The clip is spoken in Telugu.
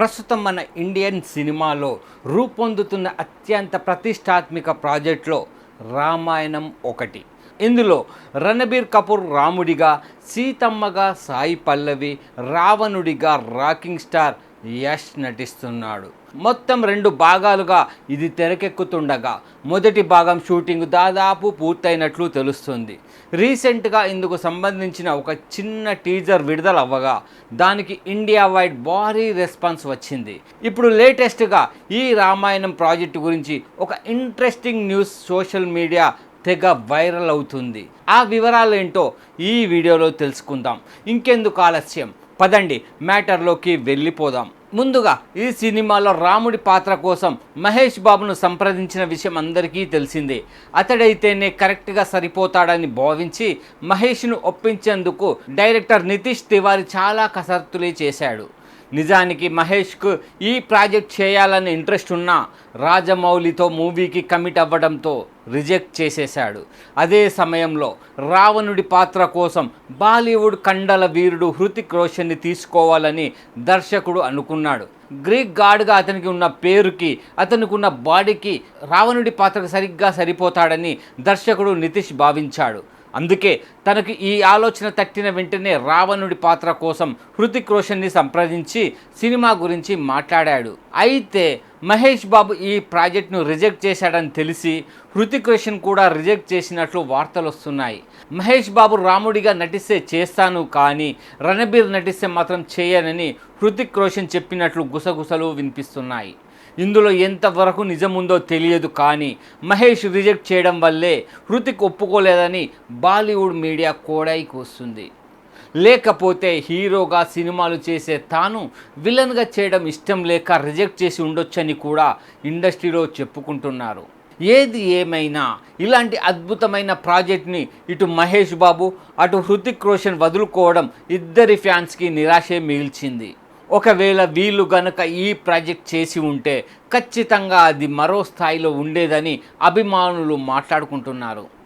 ప్రస్తుతం మన ఇండియన్ సినిమాలో రూపొందుతున్న అత్యంత ప్రతిష్టాత్మిక ప్రాజెక్టులో రామాయణం ఒకటి. ఇందులో రణబీర్ కపూర్ రాముడిగా సీతమ్మగా సాయి పల్లవి రావణుడిగా రాకింగ్ స్టార్ యష్ నటిస్తున్నాడు. మొత్తం రెండు భాగాలుగా ఇది తెరకెక్కుతుండగా మొదటి భాగం షూటింగ్ దాదాపు పూర్తయినట్లు తెలుస్తుంది. రీసెంట్గా ఇందుకు సంబంధించిన ఒక చిన్న టీజర్ విడుదల అవ్వగా దానికి ఇండియా వైడ్ భారీ రెస్పాన్స్ వచ్చింది. ఇప్పుడు లేటెస్ట్గా ఈ రామాయణం ప్రాజెక్టు గురించి ఒక ఇంట్రెస్టింగ్ న్యూస్ సోషల్ మీడియా తెగ వైరల్ అవుతుంది. ఆ వివరాలు ఏంటో ఈ వీడియోలో తెలుసుకుందాం. ఇంకెందుకు ఆలస్యం? పదండి మ్యాటర్లోకి వెళ్ళిపోదాం. ముందుగా ఈ సినిమాలో రాముడి పాత్ర కోసం మహేష్ బాబును సంప్రదించిన విషయం అందరికీ తెలిసిందే. అతడైతేనే కరెక్ట్గా సరిపోతాడని భావించి మహేష్ను ఒప్పించేందుకు డైరెక్టర్ నితీష్ తివారి చాలా కసరత్తులే చేశాడు. నిజానికి మహేష్కు ఈ ప్రాజెక్ట్ చేయాలని ఇంట్రెస్ట్ ఉన్న రాజమౌళితో మూవీకి కమిట్ అవ్వడంతో రిజెక్ట్ చేసేశాడు. అదే సమయంలో రావణుడి పాత్ర కోసం బాలీవుడ్ కండల వీరుడు హృతిక్ రోషన్ని తీసుకోవాలని దర్శకుడు అనుకున్నాడు. గ్రీక్ గాడ్గా అతనికి ఉన్న పేరుకి అతనికి ఉన్న బాడీకి రావణుడి పాత్రకు సరిగ్గా సరిపోతాడని దర్శకుడు నితీష్ భావించాడు. అందుకే తనకు ఈ ఆలోచన తట్టిన వెంటనే రావణుడి పాత్ర కోసం హృతిక్ రోషన్ని సంప్రదించి సినిమా గురించి మాట్లాడాడు. అయితే మహేష్ బాబు ఈ ప్రాజెక్ట్ను రిజెక్ట్ చేశాడని తెలిసి హృతిక్ రోషన్ కూడా రిజెక్ట్ చేసినట్లు వార్తలు వస్తున్నాయి. మహేష్ బాబు రాముడిగా నటిస్తే చేస్తాను కానీ రణబీర్ నటిస్తే మాత్రం చేయనని హృతిక్ రోషన్ చెప్పినట్లు గుసగుసలు వినిపిస్తున్నాయి. ఇందులో ఎంతవరకు నిజముందో తెలియదు కానీ మహేష్ రిజెక్ట్ చేయడం వల్లే హృతిక్ ఒప్పుకోలేదని బాలీవుడ్ మీడియా కోడాయికి వస్తుంది. లేకపోతే హీరోగా సినిమాలు చేసే తాను విలన్గా చేయడం ఇష్టం లేక రిజెక్ట్ చేసి ఉండొచ్చని కూడా ఇండస్ట్రీలో చెప్పుకుంటున్నారు. ఏది ఏమైనా ఇలాంటి అద్భుతమైన ప్రాజెక్ట్ని ఇటు మహేష్ బాబు అటు హృతిక్ రోషన్ వదులుకోవడం ఇద్దరి ఫ్యాన్స్కి నిరాశే మిగిల్చింది. ఒకవేళ వీళ్ళు గనక ఈ ప్రాజెక్ట్ చేసి ఉంటే ఖచ్చితంగా అది మరో స్థాయిలో ఉండేదని అభిమానులు మాట్లాడుకుంటున్నారు.